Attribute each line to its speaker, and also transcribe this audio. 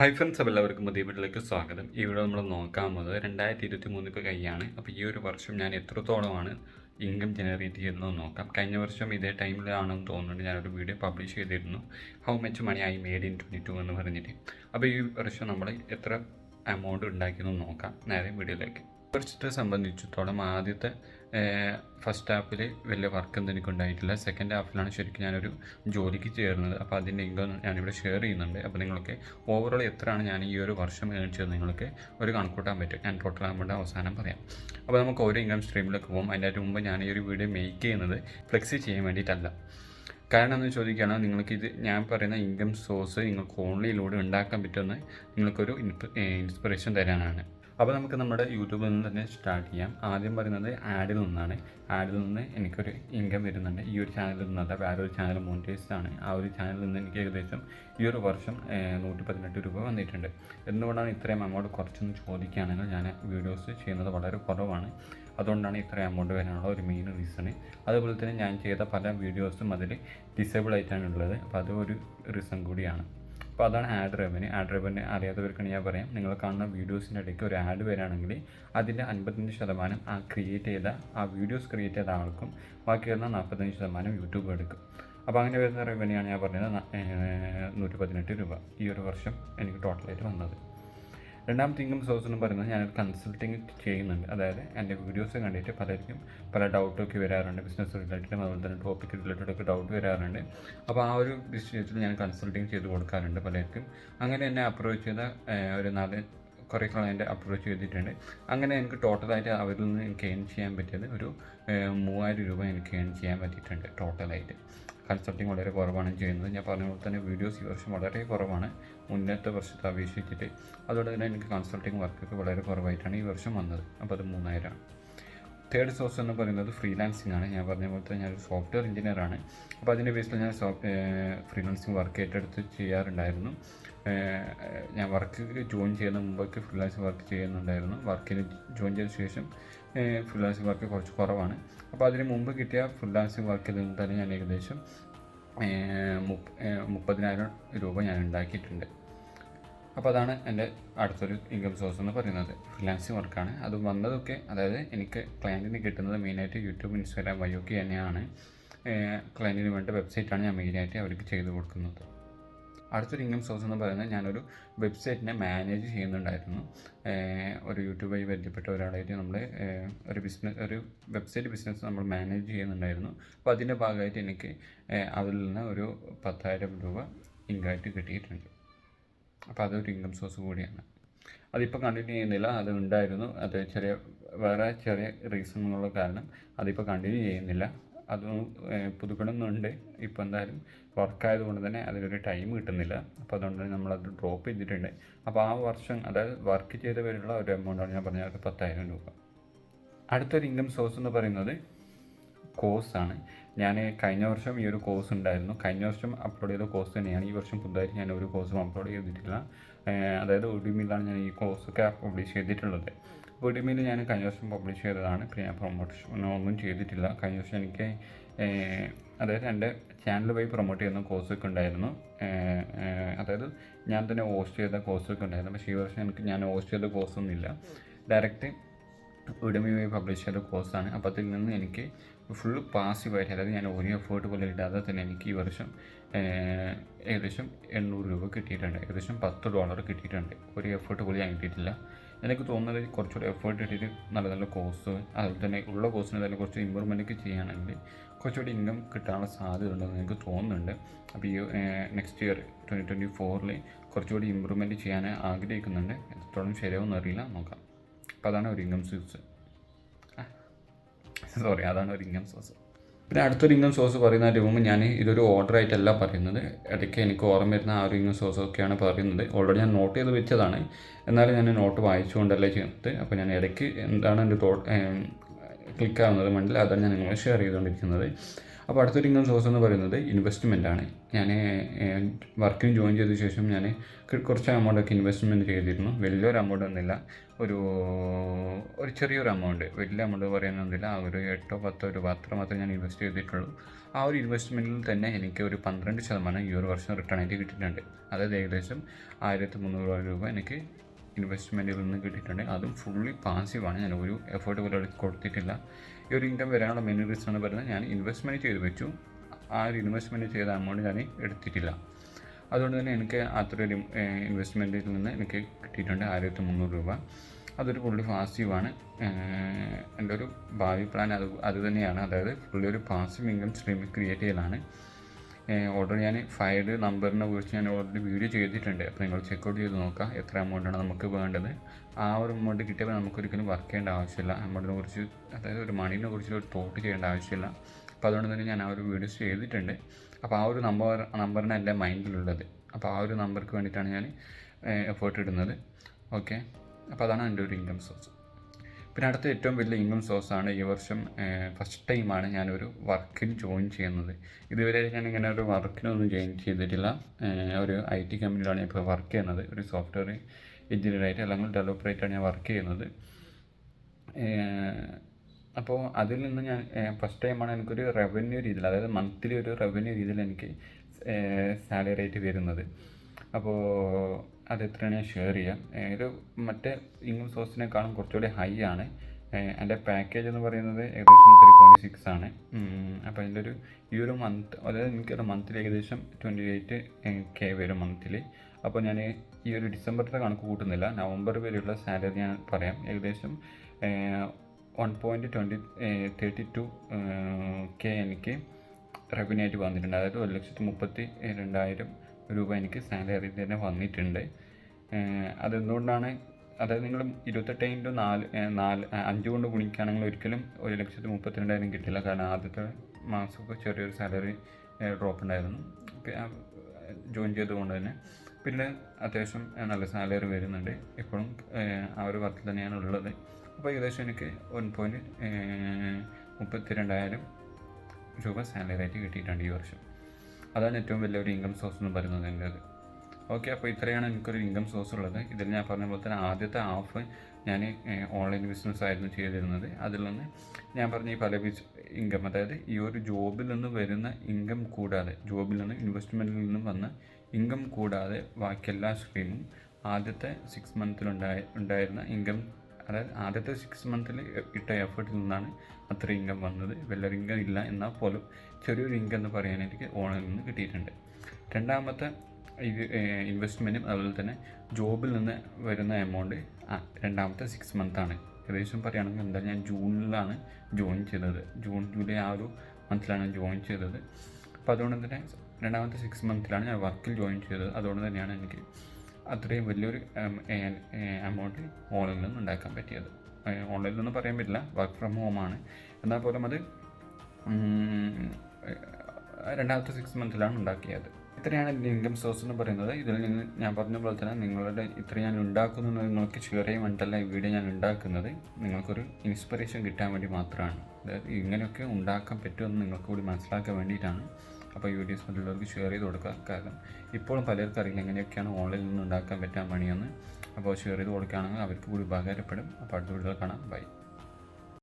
Speaker 1: Hi friends എല്ലാവർക്കും പുതിയ വീട്ടിലേക്ക് സ്വാഗതം. ഈ വീഡിയോ നമ്മൾ നോക്കാൻ പോകുന്നത് രണ്ടായിരത്തി ഇരുപത്തി മൂന്ന് ഇപ്പോൾ കൈയാണ്. അപ്പോൾ ഈ ഒരു വർഷം ഞാൻ എത്രത്തോളമാണ് ഇൻകം ജനറേറ്റ് ചെയ്യുന്നത് നോക്കാം. കഴിഞ്ഞ വർഷം ഇതേ ടൈമിലാണെന്ന് തോന്നുന്നുണ്ട് ഞാനൊരു വീഡിയോ പബ്ലിഷ് ചെയ്തിരുന്നു. How much money I made in twenty two എന്ന് പറഞ്ഞിട്ട്. അപ്പോൾ ഈ വർഷം നമ്മൾ എത്ര എമൗണ്ട് ഉണ്ടാക്കിയെന്ന് നോക്കാം. നേരെ വീഡിയോയിലേക്ക്. വർഷത്തെ സംബന്ധിച്ചിടത്തോളം ആദ്യത്തെ ഫസ്റ്റ് ഹാഫിൽ വലിയ വർക്കൊന്നും എനിക്ക് ഉണ്ടായിട്ടില്ല സെക്കൻഡ് ഹാഫിലാണ് ശരിക്കും ഞാനൊരു ജോലിക്ക് ചേർന്നത്. അപ്പോൾ അതിന്റെ ഇൻകം ഞാനിവിടെ ഷെയർ ചെയ്യുന്നുണ്ട്. അപ്പോൾ നിങ്ങൾക്ക് ഓവറോൾ എത്രയാണ് ഞാൻ ഈ ഒരു വർഷം ചെയ്തത് നിങ്ങൾക്ക് ഒരു കണക്കൂട്ടാൻ പറ്റും. ഞാൻ ടോട്ടൽ ആകുമ്പോൾ അവസാനം പറയാം. അപ്പോൾ നമുക്ക് ഓരോ ഇൻകം സ്ട്രീമിലേക്ക് പോകും അതിന്റെ മുമ്പ് ഞാൻ ഈ ഒരു വീഡിയോ മേക്ക് ചെയ്യുന്നത് ഫ്ലെക്സി ചെയ്യാൻ വേണ്ടിയിട്ടല്ല. കാരണം എന്ന് ചോദിക്കുകയാണ് നിങ്ങൾക്ക് ഇത് ഞാൻ പറയുന്ന ഇൻകം സോഴ്സ് നിങ്ങൾക്ക് ഓൺലൈനിലൂടെ ഉണ്ടാക്കാൻ പറ്റുമെന്ന് നിങ്ങൾക്കൊരു ഇൻസ്പിറേഷൻ തരാനാണ്. അപ്പോൾ നമുക്ക് നമ്മുടെ യൂട്യൂബിൽ നിന്ന് തന്നെ സ്റ്റാർട്ട് ചെയ്യാം. ആദ്യം പറയുന്നത് ആഡിൽ നിന്നാണ്. ആഡിൽ നിന്ന് എനിക്കൊരു ഇൻകം വരുന്നുണ്ട്. ഈ ഒരു ചാനലിൽ നിന്നല്ല ഒരു ചാനൽ മോണിറ്റൈസ്ഡ് ആണ്. ആ ഒരു ചാനലിൽ നിന്ന് എനിക്ക് ഏകദേശം ഈ ഒരു വർഷം നൂറ്റി പതിനെട്ട് രൂപ വന്നിട്ടുണ്ട്. എന്തുകൊണ്ടാണ് ഇത്രയും അമൗണ്ട് കുറച്ചൊന്ന് ചോദിക്കുകയാണെങ്കിൽ ഞാൻ വീഡിയോസ് ചെയ്യുന്നത് വളരെ കുറവാണ്. അതുകൊണ്ടാണ് ഇത്രയും അമൗണ്ട് വരാനുള്ള ഒരു മെയിൻ റീസണ് അതുപോലെ തന്നെ ഞാൻ ചെയ്ത പല വീഡിയോസും അതിൽ ഡിസേബിൾ ആയിട്ടാണ് ഉള്ളത്. അപ്പോൾ അതും ഒരു റീസൺ കൂടിയാണ്. അപ്പോൾ അതാണ് ആഡ് റവന്യൂ ആഡ് റവന്യൂ അറിയാത്തവർക്കാണ് ഞാൻ പറയാം. നിങ്ങൾ കാണുന്ന വീഡിയോസിന്റെ ഇടയ്ക്ക് ഒരു ആഡ് വരാണെങ്കിൽ അതിന്റെ അൻപത്തഞ്ച് ശതമാനം ആ ക്രിയേറ്റ് ചെയ്ത ആ വീഡിയോസ് ക്രിയേറ്റ് ചെയ്ത ആൾക്കും ബാക്കി വരുന്ന നാൽപ്പത്തഞ്ച് ശതമാനം യൂട്യൂബ് എടുക്കും. അപ്പോൾ അങ്ങനെ വരുന്ന റവന്യൂ ആണ് ഞാൻ പറഞ്ഞത് നൂറ്റി പതിനെട്ട് രൂപ ഈ ഒരു വർഷം എനിക്ക് ടോട്ടലായിട്ട് വന്നത്. രണ്ടാമത്തെ ഇൻകം സോഴ്സ് എന്ന് പറയുന്നത് ഞാനൊരു കൺസൾട്ടിങ് ചെയ്യുന്നുണ്ട്. അതായത് എന്റെ വീഡിയോസ് കണ്ടിട്ട് പലർക്കും പല ഡൗട്ടൊക്കെ വരാറുണ്ട്. ബിസിനസ് റിലേറ്റഡും അതുപോലെ തന്നെ ടോപ്പിക് റിലേറ്റഡ് ഒക്കെ ഡൗട്ട് വരാറുണ്ട്. അപ്പോൾ ആ ഒരു വിഷയത്തിൽ ഞാൻ കൺസൾട്ടിങ് ചെയ്ത് കൊടുക്കാറുണ്ട് പലർക്കും. അങ്ങനെ എന്നെ അപ്രോച്ച് ചെയ്ത ഒരു നാല് കുറേ ക്ലയന്റ് അപ്രോച്ച് ചെയ്തിട്ടുണ്ട്. അങ്ങനെ എനിക്ക് ടോട്ടലായിട്ട് അവരിൽ നിന്ന് എനിക്ക് ഏൺ ചെയ്യാൻ പറ്റിയത് ഒരു മൂവായിരം രൂപ എനിക്ക് ഏൺ ചെയ്യാൻ പറ്റിയിട്ടുണ്ട് ടോട്ടലായിട്ട് കൺസൾട്ടിങ് വളരെ കുറവാണ് ചെയ്യുന്നത്. ഞാൻ പറഞ്ഞ പോലെ തന്നെ വീഡിയോസ് ഈ വർഷം വളരെ കുറവാണ്. മുന്നത്തെ വർഷത്തെ അപേക്ഷിച്ചിട്ട്. അതുകൊണ്ട് തന്നെ എനിക്ക് കൺസൾട്ടിങ് വർക്കൊക്കെ വളരെ കുറവായിട്ടാണ് ഈ വർഷം വന്നത്. അപ്പോൾ അത് മൂന്നായിരമാണ് തേർഡ് സോഴ്സ് എന്ന് പറയുന്നത് ഫ്രീലാൻസിങ് ആണ്. ഞാൻ പറഞ്ഞ പോലെ തന്നെ ഞാനൊരു സോഫ്റ്റ്വെയർ എഞ്ചിനീയർ ആണ്. അപ്പോൾ അതിന്റെ ബേസിൽ ഞാൻ സോഫ്റ്റ് ഫ്രീലാൻസിങ് വർക്ക് ഏറ്റെടുത്ത് ചെയ്യാറുണ്ടായിരുന്നു. ഞാൻ വർക്ക് ജോയിൻ ചെയ്യുന്ന മുമ്പൊക്കെ ഫ്രീലാൻസിങ് വർക്ക് ചെയ്യുന്നുണ്ടായിരുന്നു. വർക്കിന് ജോയിൻ ചെയ്ത ശേഷം ഫ്രീലാൻസിങ് വർക്ക് കുറച്ച് കുറവാണ്. അപ്പോൾ അതിന് മുമ്പ് കിട്ടിയ ഫ്രീലാൻസിങ് വർക്കിൽ നിന്ന് തന്നെ ഞാൻ ഏകദേശം മുപ്പതിനായിരം രൂപ ഞാൻ ഉണ്ടാക്കിയിട്ടുണ്ട്. അപ്പോൾ അതാണ് എന്റെ അടുത്തൊരു ഇൻകം സോഴ്സ് എന്ന് പറയുന്നത്. ഫ്രീലാൻസിങ് വർക്കാണ് അത് വന്നതൊക്കെ അതായത് എനിക്ക് ക്ലയന്റിന് കിട്ടുന്നത് മെയിനായിട്ട് യൂട്യൂബ് ഇൻസ്റ്റാഗ്രാം വഴിയൊക്കെ തന്നെയാണ്. ക്ലയന്റിന് വേണ്ട വെബ്സൈറ്റാണ് ഞാൻ മെയിനായിട്ട് അവർക്ക് ചെയ്തു കൊടുക്കുന്നത്. അടുത്തൊരു ഇൻകം സോഴ്സ് എന്ന് പറയുന്നത് ഞാനൊരു വെബ്സൈറ്റിനെ മാനേജ് ചെയ്യുന്നുണ്ടായിരുന്നു. ഒരു യൂട്യൂബ് വഴി ബന്ധപ്പെട്ട ഒരാളായിട്ട് നമ്മൾ ഒരു ബിസിനസ് ഒരു വെബ്സൈറ്റ് ബിസിനസ് നമ്മൾ മാനേജ് ചെയ്യുന്നുണ്ടായിരുന്നു. അപ്പോൾ അതിന്റെ ഭാഗമായിട്ട് എനിക്ക് അതിൽ നിന്ന് ഒരു പത്തായിരം രൂപ ഇൻകമായിട്ട് കിട്ടിയിട്ടുണ്ട്. അപ്പോൾ അതൊരു ഇൻകം സോഴ്സ് കൂടിയാണ്. അതിപ്പോൾ കണ്ടിന്യൂ ചെയ്യുന്നില്ല. അത് ഉണ്ടായിരുന്നു. അത് ചെറിയ വേറെ ചെറിയ റീസണുള്ള കാരണം അതിപ്പോൾ കണ്ടിന്യൂ ചെയ്യുന്നില്ല. അത് പുതുക്കണമെന്നുണ്ട്. ഇപ്പോൾ എന്തായാലും വർക്കായത് കൊണ്ട് തന്നെ അതിനൊരു ടൈം കിട്ടുന്നില്ല. അപ്പോൾ അതുകൊണ്ട് നമ്മളത് ഡ്രോപ്പ് ചെയ്തിട്ടുണ്ട്. അപ്പോൾ ആ വർഷം അതായത് വർക്ക് ചെയ്ത പേരുള്ള ഒരു എമൗണ്ടാണ് ഞാൻ പറഞ്ഞത്. പത്തായിരം രൂപ. അടുത്തൊരു ഇൻകം സോഴ്സ് എന്ന് പറയുന്നത് കോഴ്സാണ് ഞാൻ കഴിഞ്ഞ വർഷം ഈ ഒരു കോഴ്സ് ഉണ്ടായിരുന്നു. കഴിഞ്ഞ വർഷം അപ്ലോഡ് ചെയ്ത കോഴ്സ് തന്നെയാണ്. ഈ വർഷം പുതുതായിട്ട് ഞാൻ ഒരു കോഴ്സും അപ്ലോഡ് ചെയ്തിട്ടില്ല. അതായത് ഒടിമിലാണ് ഞാൻ ഈ കോഴ്സൊക്കെ പബ്ലിഷ് ചെയ്തിട്ടുള്ളത്. ഒടിമിൽ ഞാൻ കഴിഞ്ഞ വർഷം പബ്ലിഷ് ചെയ്തതാണ്. പിന്നെ ഞാൻ പ്രൊമോഷൻ ഒന്നും ചെയ്തിട്ടില്ല. കഴിഞ്ഞ വർഷം എനിക്ക് അതായത് എന്റെ ചാനൽ വഴി പ്രൊമോട്ട് ചെയ്യുന്ന കോഴ്സൊക്കെ ഉണ്ടായിരുന്നു. അതായത് ഞാൻ തന്നെ ഹോസ്റ്റ് ചെയ്ത കോഴ്സൊക്കെ ഉണ്ടായിരുന്നു. പക്ഷേ ഈ വർഷം എനിക്ക് ഞാൻ ഹോസ്റ്റ് ചെയ്ത കോഴ്സൊന്നുമില്ല ഡയറക്റ്റ് ഉടമി വഴി പബ്ലിഷ് ചെയ്ത കോഴ്സാണ് അപ്പോൾ അതിൽ നിന്ന് എനിക്ക് ഫുൾ പാസീവായിട്ട് അതായത് ഞാൻ ഒരു എഫേർട്ട് പോലെ ഇടാതെ തന്നെ എനിക്ക് ഈ വർഷം ഏകദേശം എണ്ണൂറ് രൂപ കിട്ടിയിട്ടുണ്ട്. ഏകദേശം പത്ത് ഡോളർ കിട്ടിയിട്ടുണ്ട്. ഒരു എഫേർട്ട് പോലും ഞാൻ കിട്ടിയിട്ടില്ല എനിക്ക് തോന്നുന്നത് കുറച്ചുകൂടി എഫേർട്ട് ഇട്ടിട്ട് നല്ല നല്ല കോഴ്സ് അതുപോലെ തന്നെ ഉള്ള കോഴ്സിന് തന്നെ കുറച്ച് ഇമ്പ്രൂവ്മെന്റ് ചെയ്യുകയാണെങ്കിൽ കുറച്ചുകൂടി ഇൻകം കിട്ടാനുള്ള സാധ്യത ഉണ്ടെന്ന് എനിക്ക് തോന്നുന്നുണ്ട്. അപ്പോൾ ഈ നെക്സ്റ്റ് ഇയർ ട്വന്റി ട്വന്റി ഫോറിൽ കുറച്ചുകൂടി ഇമ്പ്രൂവ്മെന്റ് ചെയ്യാൻ ആഗ്രഹിക്കുന്നുണ്ട്. എത്രത്തോളം ശരിയാവുമെന്ന് അറിയില്ല. നോക്കാം. അപ്പോൾ അതാണ് ഒരു ഇൻകം സോഴ്സ്. സോറി അതാണ് ഒരു ഇൻകം സോഴ്സ്. പിന്നെ അടുത്തൊരു ഇൻകം സോഴ്സ് പറയുന്നതിന് മുമ്പ് ഞാൻ ഇതൊരു ഓർഡർ ആയിട്ടല്ല പറയുന്നത്. ഇടയ്ക്ക് എനിക്ക് ഓർമ്മ വരുന്ന ആ ഒരു ഇൻകം സോഴ്സ് ഒക്കെയാണ് പറയുന്നത്. ഓൾറെഡി ഞാൻ നോട്ട് ചെയ്ത് വെച്ചതാണ്. എന്നാലും ഞാൻ നോട്ട് വായിച്ചുകൊണ്ടല്ലേ ചെയ്യുന്നത്. അപ്പോൾ ഞാൻ ഇടയ്ക്ക് എന്താണ് എന്റെ തോട്ട് ക്ലിക്ക് ആവുന്നത് മണ്ടിൽ അതാണ് ഞാൻ നിങ്ങളെ ഷെയർ ചെയ്തുകൊണ്ടിരിക്കുന്നത്. അപ്പോൾ അടുത്തൊരു ഇൻകം സോഴ്സ് എന്ന് പറയുന്നത് ഇൻവെസ്റ്റ്മെന്റ് ആണ്. ഞാൻ വർക്കിന് ജോയിൻ ചെയ്ത ശേഷം ഞാൻ കുറച്ച് എമൗണ്ടൊക്കെ ഇൻവെസ്റ്റ്മെന്റ് ചെയ്തിരുന്നു. വലിയൊരു എമൗണ്ട് ഒന്നുമില്ല. ഒരു ഒരു ചെറിയൊരു എമൗണ്ട് വലിയ എമൗണ്ട് പറയാനൊന്നുമില്ല ആ ഒരു എട്ടോ പത്തോ രൂപ അത്ര മാത്രമേ ഞാൻ ഇൻവെസ്റ്റ് ചെയ്തിട്ടുള്ളൂ. ആ ഒരു ഇൻവെസ്റ്റ്മെന്റിൽ തന്നെ എനിക്ക് ഒരു പന്ത്രണ്ട് ശതമാനം ഈ ഒരു വർഷം റിട്ടേൺ ആയിട്ട് കിട്ടിയിട്ടുണ്ട്. അതായത് ഏകദേശം ആയിരത്തി മുന്നൂറ് രൂപ എനിക്ക് ഇൻവെസ്റ്റ്മെന്റിൽ നിന്ന് കിട്ടിയിട്ടുണ്ട്. അതും ഫുള്ളി പാസീവാണ് ഞാൻ ഒരു എഫേർട്ട് പോലും കൊടുത്തിട്ടില്ല. ഈ ഒരു ഇൻകം വരാനുള്ള മെയിൻ റീസൺ എന്ന് പറയുന്നത്. ഞാൻ ഇൻവെസ്റ്റ്മെന്റ് ചെയ്ത് വെച്ചു. ആ ഒരു ഇൻവെസ്റ്റ്മെന്റ് ചെയ്ത എമൗണ്ട് ഞാൻ എടുത്തിട്ടില്ല. അതുകൊണ്ട് തന്നെ എനിക്ക് അത്രയൊരു ഇൻവെസ്റ്റ്മെന്റിൽ നിന്ന് എനിക്ക് കിട്ടിയിട്ടുണ്ട് ആയിരത്തി മുന്നൂറ് രൂപ. അതൊരു ഫുള്ളി പാസീവാണ് എന്റെ ഒരു ഭാവി പ്ലാൻ അത് അത് തന്നെയാണ്. അതായത് ഫുള്ളി ഒരു പാസീവ് ഇൻകം സ്ട്രീം ക്രിയേറ്റ് ചെയ്യലാണ്. ഓൾറെഡി ഞാൻ ഫയൽഡ് നമ്പറിനെ കുറിച്ച് ഞാൻ ഓൾറെഡി വീഡിയോ ചെയ്തിട്ടുണ്ട്. അപ്പോൾ നിങ്ങൾ ചെക്കൗട്ട് ചെയ്ത് നോക്കുക. എത്ര എമൗണ്ടാണ് നമുക്ക് വേണ്ടത്? ആ ഒരു എമൗണ്ട് കിട്ടിയപ്പോൾ നമുക്കൊരിക്കലും വർക്ക് ചെയ്യേണ്ട ആവശ്യമില്ല. എമൗണ്ടിനെ കുറിച്ച് അതായത് ഒരു മണീനെ കുറിച്ച് ഒരു തോട്ട് ചെയ്യേണ്ട ആവശ്യമില്ല. അപ്പോൾ അതുകൊണ്ട് തന്നെ ഞാൻ ആ ഒരു വീഡിയോസ് ചെയ്തിട്ടുണ്ട്. അപ്പോൾ ആ ഒരു നമ്പർ നമ്പറിന് എന്റെ മൈൻഡിലുള്ളത് അപ്പോൾ ആ ഒരു നമ്പർക്ക് വേണ്ടിയിട്ടാണ് ഞാൻ എഫേർട്ട് ഇടുന്നത്. ഓക്കെ അപ്പോൾ അതാണ് എന്റെ ഒരു ഇൻകം സോഴ്സ് പിന്നെ അടുത്ത ഏറ്റവും വലിയ ഇൻകം സോഴ്സാണ് ഈ വർഷം ഫസ്റ്റ് ടൈമാണ് ഞാനൊരു വർക്കിന് ജോയിൻ ചെയ്യുന്നത്. ഇതുവരെ ഞാൻ ഇങ്ങനെ ഒരു വർക്കിനൊന്നും ജോയിൻ ചെയ്തിട്ടില്ല. ഒരു ഐ ടി കമ്പനിയിലാണ് ഇപ്പോൾ വർക്ക് ചെയ്യുന്നത്. ഒരു സോഫ്റ്റ്വെയർ എഞ്ചിനീയറായിട്ട് അല്ലെങ്കിൽ ഡെവലപ്പറായിട്ടാണ് ഞാൻ വർക്ക് ചെയ്യുന്നത്. അപ്പോൾ അതിൽ നിന്ന് ഞാൻ ഫസ്റ്റ് ടൈമാണ് എനിക്കൊരു റവന്യൂ രീതിയിൽ അതായത് മന്ത്ലി ഒരു റവന്യൂ രീതിയിൽ എനിക്ക് സാലറി ആയിട്ട് വരുന്നത്. അപ്പോൾ അത് എത്രയാണ് ഞാൻ ഷെയർ ചെയ്യാം. ഇത് മറ്റേ ഇൻകം സോഴ്സിനേക്കാളും കുറച്ചുകൂടി ഹൈ ആണ്. എന്റെ പാക്കേജ് എന്ന് പറയുന്നത് ഏകദേശം ത്രീ പോയിന്റ് സിക്സ് ആണ്. അപ്പോൾ അതിന്റെ ഒരു ഈ ഒരു മന്ത് അതായത് എനിക്കൊരു മന്ത്ലി ഏകദേശം ട്വന്റി എയ്റ്റ് കെ വരും മന്ത്ലി അപ്പോൾ ഞാൻ ഈ ഒരു ഡിസംബറിന്റെ കണക്ക് കൂട്ടുന്നില്ല. നവംബർ വരെയുള്ള സാലറി ഞാൻ പറയാം. ഏകദേശം one point twenty thirty two K എനിക്ക് റവന്യൂ ആയിട്ട് വന്നിട്ടുണ്ട്. അതായത് ഒരു ലക്ഷത്തി മുപ്പത്തി രണ്ടായിരം രൂപ എനിക്ക് സാലറി തന്നെ വന്നിട്ടുണ്ട്. അതെന്തുകൊണ്ടാണ് അതായത് നിങ്ങൾ ഇരുപത്തെട്ട് ഇന്റു നാല് നാല് അഞ്ച് കൊണ്ട് ഗുണിക്കുകയാണെങ്കിൽ ഒരിക്കലും ഒരു ലക്ഷത്തി മുപ്പത്തിരണ്ടായിരം കിട്ടില്ല. കാരണം ആദ്യത്തെ മാസമൊക്കെ ചെറിയൊരു സാലറി ഡ്രോപ്പ് ഉണ്ടായിരുന്നു. ജോയിൻ ചെയ്തുകൊണ്ട് തന്നെ. പിന്നെ അത്യാവശ്യം നല്ല സാലറി വരുന്നുണ്ട്. ഇപ്പോഴും ആ ഒരു വർക്കിൽ തന്നെയാണ് ഉള്ളത്. അപ്പോൾ ഏകദേശം എനിക്ക് വൺ പോയിന്റ് മുപ്പത്തി രണ്ടായിരം രൂപ സാലറി ആയിട്ട് കിട്ടിയിട്ടുണ്ട് ഈ വർഷം. അതാണ് ഏറ്റവും വലിയ ഒരു ഇൻകം സോഴ്സ് എന്ന് പറയുന്നത് എന്റെ അത് ഓക്കെ അപ്പോൾ ഇത്രയാണ് എനിക്കൊരു ഇൻകം സോഴ്സ് ഉള്ളത്. ഇതിൽ ഞാൻ പറഞ്ഞ പോലെ തന്നെ ആദ്യത്തെ ഹാഫ് ഞാൻ ഓൺലൈൻ ബിസിനസ് ആയിരുന്നു ചെയ്തിരുന്നത്. അതിൽ നിന്ന് ഞാൻ പറഞ്ഞ ഈ പല ബിസ് ഇൻകം അതായത് ഈ ഒരു ജോബിൽ നിന്ന് വരുന്ന ഇൻകം കൂടാതെ ജോബിൽ നിന്ന് ഇൻവെസ്റ്റ്മെന്റിൽ നിന്നും വന്ന ഇൻകം കൂടാതെ ബാക്കി എല്ലാ സ്ട്രീമും ആദ്യത്തെ സിക്സ് മന്തിലുണ്ടായ ഉണ്ടായിരുന്ന ഇൻകം അതായത് ആദ്യത്തെ സിക്സ് മന്തിൽ ഇട്ട എഫേർട്ടിൽ നിന്നാണ് അത്ര ഇൻകം വന്നത്. വലിയൊരു ഇൻകം ഇല്ല എന്നാൽ പോലും ചെറിയൊരു ഇൻകം എന്ന് പറയാൻ എനിക്ക് ഓണിൽ നിന്ന് കിട്ടിയിട്ടുണ്ട്. രണ്ടാമത്തെ ഇത് ഇൻവെസ്റ്റ്മെന്റും അതുപോലെ തന്നെ ജോബിൽ നിന്ന് വരുന്ന എമൗണ്ട് രണ്ടാമത്തെ സിക്സ് മന്താണ് ഏകദേശം പറയുകയാണെങ്കിൽ എന്താ ഞാൻ ജൂണിലാണ് ജോയിൻ ചെയ്തത്. ജൂൺ ജൂലൈ ആ ഒരു മന്തിലാണ് ജോയിൻ ചെയ്തത്. അപ്പോൾ അതുകൊണ്ട് തന്നെ രണ്ടാമത്തെ സിക്സ് മന്തിലാണ് ഞാൻ വർക്കിൽ ജോയിൻ ചെയ്തത്. അതുകൊണ്ട് തന്നെയാണ് എനിക്ക് അത്രയും വലിയൊരു എമൗണ്ട് ഓൺലൈനിൽ നിന്ന് ഉണ്ടാക്കാൻ പറ്റിയത്. ഓൺലൈനിൽ നിന്ന് പറയാൻ പറ്റില്ല. വർക്ക് ഫ്രം ഹോം ആണ്. എന്നാൽ പോലും അത് രണ്ടാമത്തെ സിക്സ് മന്തിലാണ് ഉണ്ടാക്കിയത്. ഇത്രയാണ് എന്റെ ഇൻകം സോഴ്സ് എന്ന് പറയുന്നത്. ഇതിൽ നിന്ന് ഞാൻ പറഞ്ഞ പോലെ തന്നെ നിങ്ങളുടെ ഇത്ര ഞാൻ ഉണ്ടാക്കുന്നത് നിങ്ങൾക്ക് ചെയ്യാൻ വേണ്ടിയിട്ടല്ല ഈ വീഡിയോ ഞാൻ ഉണ്ടാക്കുന്നത്. നിങ്ങൾക്കൊരു ഇൻസ്പിറേഷൻ കിട്ടാൻ വേണ്ടി മാത്രമാണ്. അതായത് ഇങ്ങനെയൊക്കെ ഉണ്ടാക്കാൻ പറ്റുമെന്ന് നിങ്ങൾക്ക് കൂടി മനസ്സിലാക്കാൻ വേണ്ടിയിട്ടാണ്. അപ്പോൾ ഈ വീഡിയോസ് മറ്റുള്ളവർക്ക് ഷെയർ ചെയ്ത് കൊടുക്കുക. കാരണം ഇപ്പോഴും പലർക്കും അറിയില്ല എങ്ങനെയൊക്കെയാണ് ഓൺലൈനിൽ നിന്ന് ഉണ്ടാക്കാൻ പറ്റാൻ പണിയെന്ന്. അപ്പോൾ ഷെയർ ചെയ്ത് കൊടുക്കുകയാണെങ്കിൽ അവർക്ക് കൂടി ഉപകാരപ്പെടും. അപ്പോൾ അടുത്ത വീഡിയോ കാണാം. ബൈ